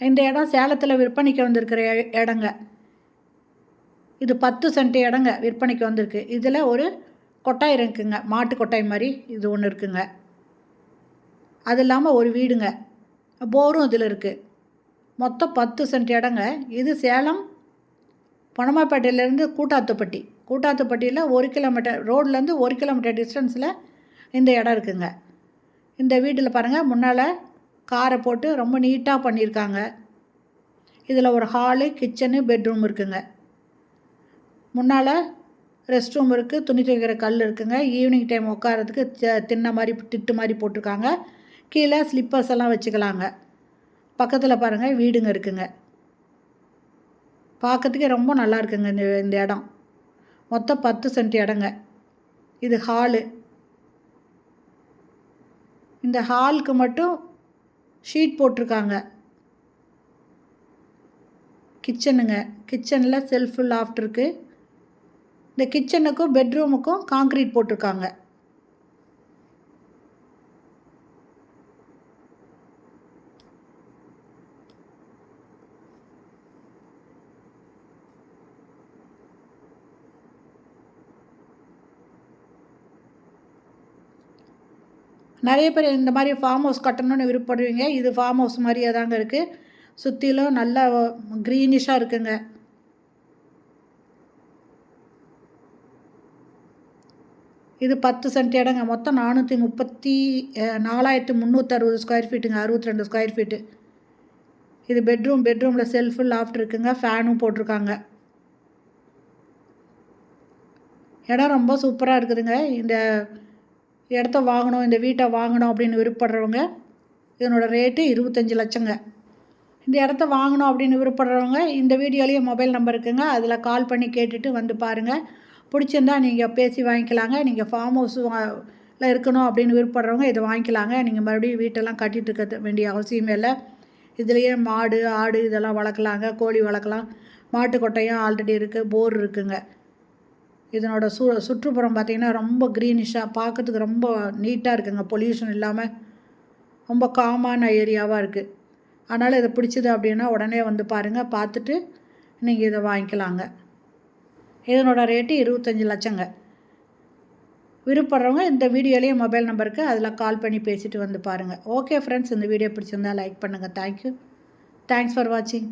இந்த இடம் சேலத்தில் விற்பனைக்கு வந்திருக்கிற இடங்க. இது பத்து சென்ட் இடங்க விற்பனைக்கு வந்திருக்கு. இதில் ஒரு கொட்டாய் இருக்குங்க. மாட்டு கொட்டாய் மாதிரி இது ஒன்று இருக்குங்க. அது இல்லாமல் ஒரு வீடுங்க. போரும் இதில் இருக்குது மொத்தம் பத்து சென்ட் இடங்க. இது சேலம் பணமாப்பேட்டையிலேருந்து கூட்டாத்துப்பட்டி. கூட்டாத்துப்பட்டியில் ஒரு கிலோமீட்டர் ரோட்லேருந்து ஒரு கிலோமீட்டர் டிஸ்டன்ஸில் இந்த இடம் இருக்குங்க. இந்த வீட்டில் பாருங்கள் முன்னால் காரை போட்டு ரொம்ப நீட்டாக பண்ணியிருக்காங்க. இதில் ஒரு ஹாலு கிச்சனு பெட்ரூம் இருக்குங்க. முன்னால் ரெஸ்ட் ரூம் இருக்குது துணி துவைக்கிற கல் இருக்குங்க. ஈவினிங் டைம் உட்காரத்துக்கு த- மாதிரி திட்டு மாதிரி போட்டிருக்காங்க. கீழே ஸ்லிப்பர்ஸ் எல்லாம் வச்சுக்கலாங்க. பக்கத்தில் பாருங்கள் வீடுங்க இருக்குங்க. பார்க்கறதுக்கே ரொம்ப நல்லா இருக்குங்க இந்த இந்த இடம். மொத்தம் பத்து சென்ட் இடங்க. இது ஹாலு இந்த ஹாலுக்கு மட்டும் ஷீட் போட்டிருக்காங்க. கிச்சனுங்க. கிச்சனில் செல்ஃபு லாஃப்ட் இருக்குது இந்த கிச்சனுக்கும் பெட்ரூமுக்கும் காங்க்ரீட் போட்டிருக்காங்க. நிறைய பேர் இந்த மாதிரி ஃபார்ம் ஹவுஸ் கட்டணும்னு விருப்பப்படுவீங்க. இது ஃபார்ம் ஹவுஸ் மாதிரியே தாங்க இருக்குது சுற்றிலும் நல்லா க்ரீனிஷாக இருக்குங்க. இது பத்து சென்ட் இடங்க மொத்தம் நானூற்றி முப்பத்தி நாலாயிரத்து முந்நூற்றறுபது ஸ்கொயர் ஃபீட்டுங்க அறுபத்தி ரெண்டு ஸ்கொயர் ஃபீட்டு இது பெட்ரூம் பெட்ரூமில் செல்ஃபு லாஃப்ட் இருக்குங்க. ஃபேனும் போட்டிருக்காங்க. இடம் ரொம்ப சூப்பராக இருக்குதுங்க. இந்த இடத்த வாங்கணும் இந்த வீட்டை வாங்கணும் அப்படின்னு விருப்பப்படுறவங்க இதனோட ரேட்டு இருபத்தஞ்சி லட்சங்க. இந்த இடத்த வாங்கணும் அப்படின்னு விருப்பப்படுறவங்க இந்த வீடியோலேயே மொபைல் நம்பர் இருக்குங்க. அதில் கால் பண்ணி கேட்டுட்டு வந்து பாருங்கள் பிடிச்சிருந்தா நீங்கள் பேசி வாங்கிக்கலாங்க. நீங்கள் ஃபார்ம் ஹவுஸ் இருக்கணும் அப்படின்னு விருப்பப்படுறவங்க இதை வாங்கிக்கலாங்க. நீங்கள் மறுபடியும் வீட்டெல்லாம் கட்டிட்டு இருக்க வேண்டிய அவசியமே இல்லை. இதுலேயே மாடு ஆடு இதெல்லாம் வளர்க்கலாங்க. கோழி வளர்க்கலாம். மாட்டு கொட்டையும் ஆல்ரெடி இருக்குது போர் இருக்குங்க. இதனோட சு சுற்றுப்புறம் பார்த்திங்கன்னா ரொம்ப க்ரீனிஷாக பார்க்கறதுக்கு ரொம்ப நீட்டாக இருக்குங்க. பொல்யூஷன் இல்லாமல் ரொம்ப காமான ஏரியாவாக இருக்குது அதனால் இதை பிடிச்சது அப்படின்னா உடனே வந்து பாருங்கள் பார்த்துட்டு நீங்கள் இதை வாங்கிக்கலாங்க. இதனோட ரேட்டு இருபத்தஞ்சி லட்சங்க. விருப்பப்படுறவங்க இந்த வீடியோலேயே மொபைல் நம்பருக்கு அதில் கால் பண்ணி பேசிட்டு வந்து பாருங்கள் ஓகே ஃப்ரெண்ட்ஸ் இந்த வீடியோ பிடிச்சிருந்தா லைக் பண்ணுங்கள் தேங்க்யூ தேங்க்ஸ் ஃபார் வாட்சிங்